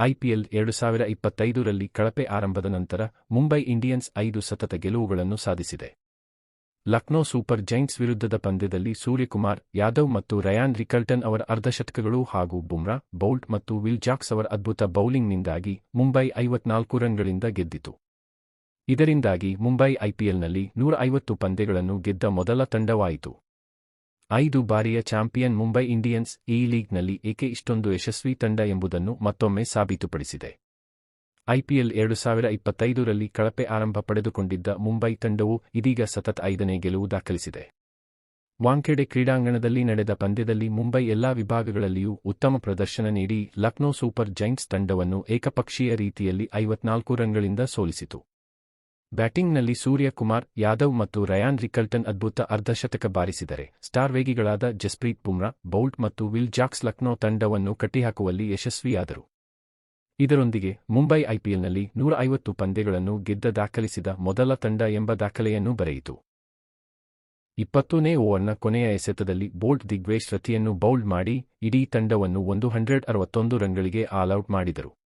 IPL ಎರಡು ಸಾವಿರ ಇಪ್ಪತ್ತೈದರಲ್ಲಿ ಕಳಪೆ ಆರಂಭದ ನಂತರ ಮುಂಬೈ ಇಂಡಿಯನ್ಸ್ ಐದು ಸತತ ಗೆಲುವುಗಳನ್ನು ಸಾಧಿಸಿದೆ. ಲಕ್ನೋ ಸೂಪರ್ ಜೈಂಟ್ಸ್ ವಿರುದ್ಧದ ಪಂದ್ಯದಲ್ಲಿ ಸೂರ್ಯಕುಮಾರ್ ಯಾದವ್ ಮತ್ತು ರಯಾನ್ ರಿಕಲ್ಟನ್ ಅವರ ಅರ್ಧಶತಕಗಳು ಹಾಗೂ ಬುಮ್ರಾ, ಬೌಲ್ಟ್ ಮತ್ತು ವಿಲ್ ಜಾಕ್ಸ್ ಅವರ ಅದ್ಭುತ ಬೌಲಿಂಗ್ನಿಂದಾಗಿ ಮುಂಬೈ ಐವತ್ನಾಲ್ಕು ರನ್ಗಳಿಂದ ಗೆದ್ದಿತು. ಇದರಿಂದಾಗಿ ಮುಂಬೈ ಐಪಿಎಲ್ನಲ್ಲಿ ನೂರ ಐವತ್ತು ಪಂದ್ಯಗಳನ್ನು ಗೆದ್ದ ಮೊದಲ ತಂಡವಾಯಿತು. ಐದು ಬಾರಿಯ ಚಾಂಪಿಯನ್ ಮುಂಬೈ ಇಂಡಿಯನ್ಸ್ ಈ ಲೀಗ್ನಲ್ಲಿ ಏಕೆ ಇಷ್ಟೊಂದು ಯಶಸ್ವಿ ತಂಡ ಎಂಬುದನ್ನು ಮತ್ತೊಮ್ಮೆ ಸಾಬೀತುಪಡಿಸಿದೆ. ಐಪಿಎಲ್ ಎರಡು ಸಾವಿರ ಇಪ್ಪತ್ತೈದರಲ್ಲಿ ಕಳಪೆ ಆರಂಭ ಪಡೆದುಕೊಂಡಿದ್ದ ಮುಂಬೈ ತಂಡವು ಇದೀಗ ಸತತ ಐದನೇ ಗೆಲುವು ದಾಖಲಿಸಿದೆ. ವಾಂಖೆಡೆ ಕ್ರೀಡಾಂಗಣದಲ್ಲಿ ನಡೆದ ಪಂದ್ಯದಲ್ಲಿ ಮುಂಬೈ ಎಲ್ಲಾ ವಿಭಾಗಗಳಲ್ಲಿಯೂ ಉತ್ತಮ ಪ್ರದರ್ಶನ ನೀಡಿ ಲಕ್ನೋ ಸೂಪರ್ ಜೈಂಟ್ಸ್ ತಂಡವನ್ನು ಏಕಪಕ್ಷೀಯ ರೀತಿಯಲ್ಲಿ ಐವತ್ನಾಲ್ಕು ರನ್ಗಳಿಂದ ಸೋಲಿಸಿತು. ಬ್ಯಾಟಿಂಗ್ನಲ್ಲಿ ಸೂರ್ಯಕುಮಾರ್, ಯಾದವ್ ಮತ್ತು ರಯಾನ್ ರಿಕಲ್ಟನ್ ಅದ್ಭುತ ಅರ್ಧಶತಕ ಬಾರಿಸಿದರೆ, ಸ್ಟಾರ್ ವೇಗಿಗಳಾದ ಜಸ್ಪ್ರೀತ್ ಬುಮ್ರಾ, ಬೌಲ್ಟ್ ಮತ್ತು ವಿಲ್ ಜಾಕ್ಸ್ ಲಕ್ನೋ ತಂಡವನ್ನು ಕಟ್ಟಿಹಾಕುವಲ್ಲಿ ಯಶಸ್ವಿಯಾದರು. ಇದರೊಂದಿಗೆ ಮುಂಬೈ ಐಪಿಎಲ್ನಲ್ಲಿ ನೂರ ಐವತ್ತು ಪಂದ್ಯಗಳನ್ನು ಗೆದ್ದ ದಾಖಲಿಸಿದ ಮೊದಲ ತಂಡ ಎಂಬ ದಾಖಲೆಯನ್ನು ಬರೆಯಿತು. ಇಪ್ಪತ್ತನೇ ಓವರ್ನ ಕೊನೆಯ ಎಸೆತದಲ್ಲಿ ಬೋಲ್ಟ್ ದಿಗ್ವೇಶ್ ರತಿಯನ್ನು ಬೌಲ್ಡ್ ಮಾಡಿ, ಇಡೀ ತಂಡವನ್ನು ಒಂದು ಹಂಡ್ರೆಡ್ ಅರವತ್ತೊಂದು ರನ್ಗಳಿಗೆ ಆಲ್ಔಟ್ ಮಾಡಿದರು.